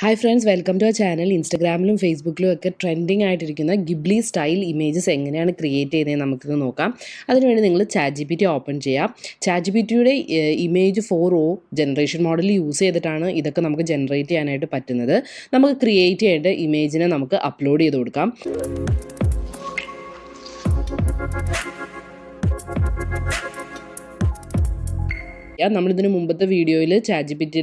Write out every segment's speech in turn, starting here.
Hi friends welcome to our channel ഇൻസ്റ്റഗ്രാമിലും ഫേസ്ബുക്കിലും ഒക്കെ trending ആയിട്ടിരിക്കുന്ന ഗിബ്ലി സ്റ്റൈൽ ഇമേജസ് എങ്ങനെയാണ് ക്രിയേറ്റ് ചെയ്യുന്നത് നമുക്കിത് നോക്കാം. അതിനുവേണ്ടി നിങ്ങൾ chat G P T open ചെയ്യാം. ചാറ്റ് ജി പി ടിയുടെ image four o generation model use ചെയ്തിട്ടാണ് ഇതൊക്കെ നമുക്ക് ജനറേറ്റ് ചെയ്യാനായിട്ട് പറ്റുന്നത്. നമുക്ക് ക്രിയേറ്റ് ചെയ്യേണ്ട ഇമേജിനെ നമുക്ക് അപ്ലോഡ് ചെയ്ത് കൊടുക്കാം. നമ്മളിതിന് മുമ്പത്തെ വീഡിയോയിൽ chat G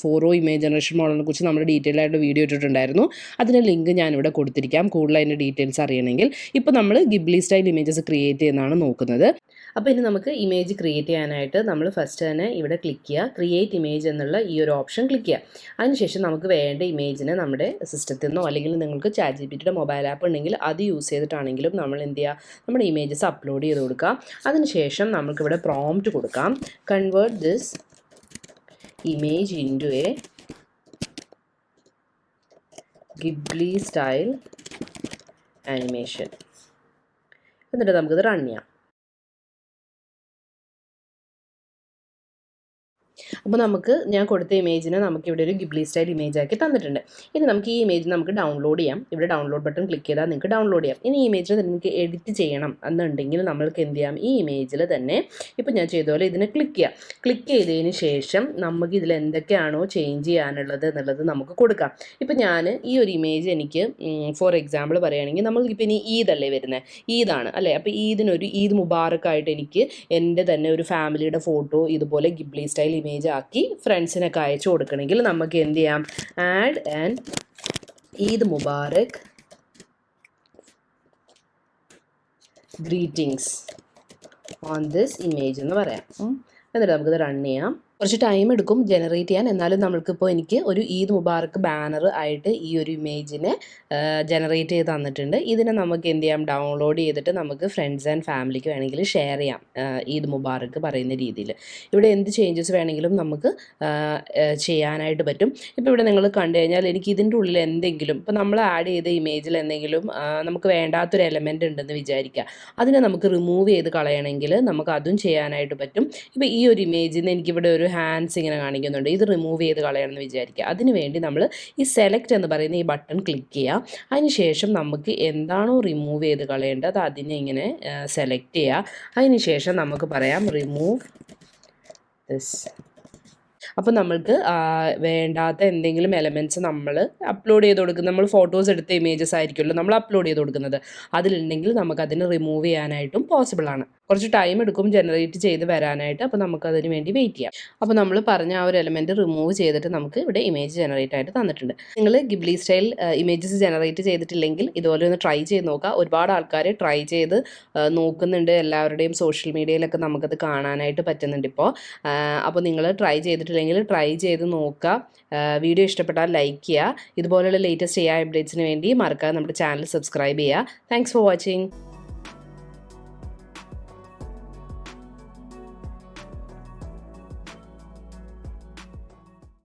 four o image generation മോഡലിനെ കുറിച്ച് നമ്മൾ ഡീറ്റെയിൽ ആയിട്ട് വീഡിയോ ഇട്ടിട്ടുണ്ടായിരുന്നു. അതിന്റെ ലിങ്ക് ഞാനിവിടെ കൊടുത്തിരിക്കാം. കൂടുതൽ അതിന്റെ ഡീറ്റെയിൽസ് അറിയണമെങ്കിൽ. ഇപ്പോൾ നമ്മൾ ഗിബ്ലി സ്റ്റൈൽ ഇമേജസ് ക്രിയേറ്റ് ചെയ്യുന്നതാണ് നോക്കുന്നത്. അപ്പോൾ ഇനി നമുക്ക് ഇമേജ് ക്രിയേറ്റ് ചെയ്യാനായിട്ട് നമ്മൾ ഫസ്റ്റ് തന്നെ ഇവിടെ ക്ലിക്ക് ചെയ്യുക. ക്രിയേറ്റ് ഇമേജ് എന്നുള്ള ഈ ഒരു ഓപ്ഷൻ ക്ലിക്ക് ചെയ്യുക. അതിനുശേഷം നമുക്ക് വേണ്ട ഇമേജിനെ നമ്മുടെ സിസ്റ്റത്തിൽ നിന്നോ അല്ലെങ്കിൽ നിങ്ങൾക്ക് ചാറ്റ് ജി മൊബൈൽ ആപ്പ് ഉണ്ടെങ്കിൽ അത് യൂസ് ചെയ്തിട്ടാണെങ്കിലും നമ്മൾ എന്ത് ചെയ്യുക? നമ്മുടെ ഇമേജസ് അപ്ലോഡ് ചെയ്ത് കൊടുക്കുക. അതിനുശേഷം നമുക്കിവിടെ പ്രോംപ്റ്റ് കൊടുക്കാം. Convert this image into a Ghibli style animation എന്നിട്ട് നമുക്കിത് റൺ ചെയ്യാം. അപ്പോൾ നമുക്ക് ഞാൻ കൊടുത്ത ഇമേജിനെ നമുക്ക് ഇവിടെ ഒരു ഗിബ്ലി സ്റ്റൈൽ ഇമേജ് ആക്കി തന്നിട്ടുണ്ട്. ഇനി നമുക്ക് ഈ ഇമേജ് നമുക്ക് ഡൗൺലോഡ് ചെയ്യാം. ഇവിടെ ഡൗൺലോഡ് ബട്ടൺ ക്ലിക്ക് ചെയ്താൽ നിങ്ങൾക്ക് ഡൗൺലോഡ് ചെയ്യാം. ഇനി ഈ ഇമേജിൽ നിങ്ങൾക്ക് എഡിറ്റ് ചെയ്യണം എന്നുണ്ടെങ്കിൽ നമ്മൾക്ക് എന്ത് ചെയ്യാം? ഈ ഇമേജിൽ തന്നെ ഇപ്പോൾ ഞാൻ ചെയ്ത പോലെ ഇതിനെ ക്ലിക്ക് ചെയ്യാം. ക്ലിക്ക് ചെയ്തതിന് ശേഷം നമുക്ക് ഇതിൽ എന്തൊക്കെയാണോ ചേഞ്ച് ചെയ്യാനുള്ളത് എന്നുള്ളത് നമുക്ക് കൊടുക്കാം. ഇപ്പോൾ ഞാൻ ഈ ഒരു ഇമേജ് എനിക്ക് ഫോർ എക്സാമ്പിൾ പറയുകയാണെങ്കിൽ നമ്മൾക്കിപ്പോൾ ഇനി ഈദല്ലേ വരുന്നത്? ഈദാണ് അല്ലേ? അപ്പോൾ ഈദിനൊരു ഈദ് മുബാറക്കായിട്ട് എനിക്ക് എന്റെ തന്നെ ഒരു ഫാമിലിയുടെ ഫോട്ടോ ഇതുപോലെ ഗിബ്ലി സ്റ്റൈൽ ഇമേജ് ആക്കി ഫ്രണ്ട്സിനൊക്കെ അയച്ചു കൊടുക്കണമെങ്കിൽ നമുക്ക് എന്ത് ചെയ്യാം? Add and Eid Mubarak greetings on this image എന്ന് പറയാം. എന്നിട്ട് നമുക്കിത് റൺ ചെയ്യാം. കുറച്ച് ടൈം എടുക്കും ജനറേറ്റ് ചെയ്യാൻ. എന്നാലും നമ്മൾക്കിപ്പോൾ എനിക്ക് ഒരു ഈദ് മുബാറക്ക് ബാനർ ആയിട്ട് ഈ ഒരു ഇമേജിനെ ജനറേറ്റ് ചെയ്ത് തന്നിട്ടുണ്ട്. ഇതിനെ നമുക്ക് എന്ത് ചെയ്യാം? ഡൗൺലോഡ് ചെയ്തിട്ട് നമുക്ക് ഫ്രണ്ട്സ് ആൻഡ് ഫാമിലിക്ക് വേണമെങ്കിൽ ഷെയർ ചെയ്യാം ഈദ് മുബാറക്ക് പറയുന്ന രീതിയിൽ ഇവിടെ എന്ത് ചേഞ്ചസ് വേണമെങ്കിലും നമുക്ക് ചെയ്യാനായിട്ട് പറ്റും. ഇപ്പോൾ ഇവിടെ നിങ്ങൾ കണ്ടു കഴിഞ്ഞാൽ എനിക്ക് ഇതിന്റെ ഉള്ളിൽ എന്തെങ്കിലും ഇപ്പോൾ നമ്മൾ ആഡ് ചെയ്ത ഇമേജിൽ എന്തെങ്കിലും നമുക്ക് വേണ്ടാത്തൊരു എലമെന്റ് ഉണ്ടെന്ന് വിചാരിക്കുക. അതിനെ നമുക്ക് റിമൂവ് ചെയ്ത് കളയണമെങ്കിൽ നമുക്ക് അതും ചെയ്യാനായിട്ട് പറ്റും. ഇപ്പോൾ ഈ ഒരു ഇമേജിൽ നിന്ന് എനിക്കിവിടെ ഒരു ഹാൻഡ്സ് ഇങ്ങനെ കാണിക്കുന്നുണ്ട്. ഇത് റിമൂവ് ചെയ്ത് കളയണമെന്ന് വിചാരിക്കുക. അതിന് വേണ്ടി നമ്മൾ ഈ സെലക്ട് എന്ന് പറയുന്ന ഈ ബട്ടൺ ക്ലിക്ക് ചെയ്യുക. അതിനുശേഷം നമുക്ക് എന്താണോ റിമൂവ് ചെയ്ത് കളയേണ്ടത് അതിനെ ഇങ്ങനെ സെലക്ട് ചെയ്യുക. അതിനുശേഷം നമുക്ക് പറയാം റിമൂവ് ദിസ് അപ്പോൾ നമ്മൾക്ക് വേണ്ടാത്ത എന്തെങ്കിലും എലമെന്റ്സ് നമ്മൾ അപ്ലോഡ് ചെയ്ത് കൊടുക്കുന്ന നമ്മൾ ഫോട്ടോസ് എടുത്ത ഇമേജസ് ആയിരിക്കുമല്ലോ നമ്മൾ അപ്ലോഡ് ചെയ്ത് കൊടുക്കുന്നത്. അതിലുണ്ടെങ്കിൽ നമുക്കതിനെ റിമൂവ് ചെയ്യാനായിട്ടും പോസിബിൾ ആണ്. കുറച്ച് ടൈം എടുക്കും ജനറേറ്റ് ചെയ്ത് വരാനായിട്ട്. അപ്പോൾ നമുക്ക് അതിന് വേണ്ടി വെയിറ്റ് ചെയ്യാം. അപ്പോൾ നമ്മൾ പറഞ്ഞ ആ ഒരു എലമെന്റ് റിമൂവ് ചെയ്തിട്ട് നമുക്ക് ഇവിടെ ഇമേജ് ജനറേറ്റ് ആയിട്ട് തന്നിട്ടുണ്ട്. നിങ്ങൾ ഗിബ്ലി സ്റ്റൈൽ ഇമേജസ് ജനറേറ്റ് ചെയ്തിട്ടില്ലെങ്കിൽ ഇതുപോലെ ഒന്ന് ട്രൈ ചെയ്ത് നോക്കുക. ഒരുപാട് ആൾക്കാർ ട്രൈ ചെയ്ത് നോക്കുന്നുണ്ട്. എല്ലാവരുടെയും സോഷ്യൽ മീഡിയയിലൊക്കെ നമുക്കത് കാണാനായിട്ട് പറ്റുന്നുണ്ട് ഇപ്പോൾ അപ്പോൾ നിങ്ങൾ ട്രൈ ചെയ്തിട്ടില്ലെങ്കിൽ ട്രൈ ചെയ്ത് നോക്കുക. വീഡിയോ ഇഷ്ടപ്പെട്ടാൽ ലൈക്ക് ചെയ്യുക. ഇതുപോലെയുള്ള ലേറ്റസ്റ്റ് എ അപ്ഡേറ്റ്സിന് വേണ്ടി മറക്കാതെ നമ്മുടെ ചാനൽ സബ്സ്ക്രൈബ് ചെയ്യുക. Thanks for watching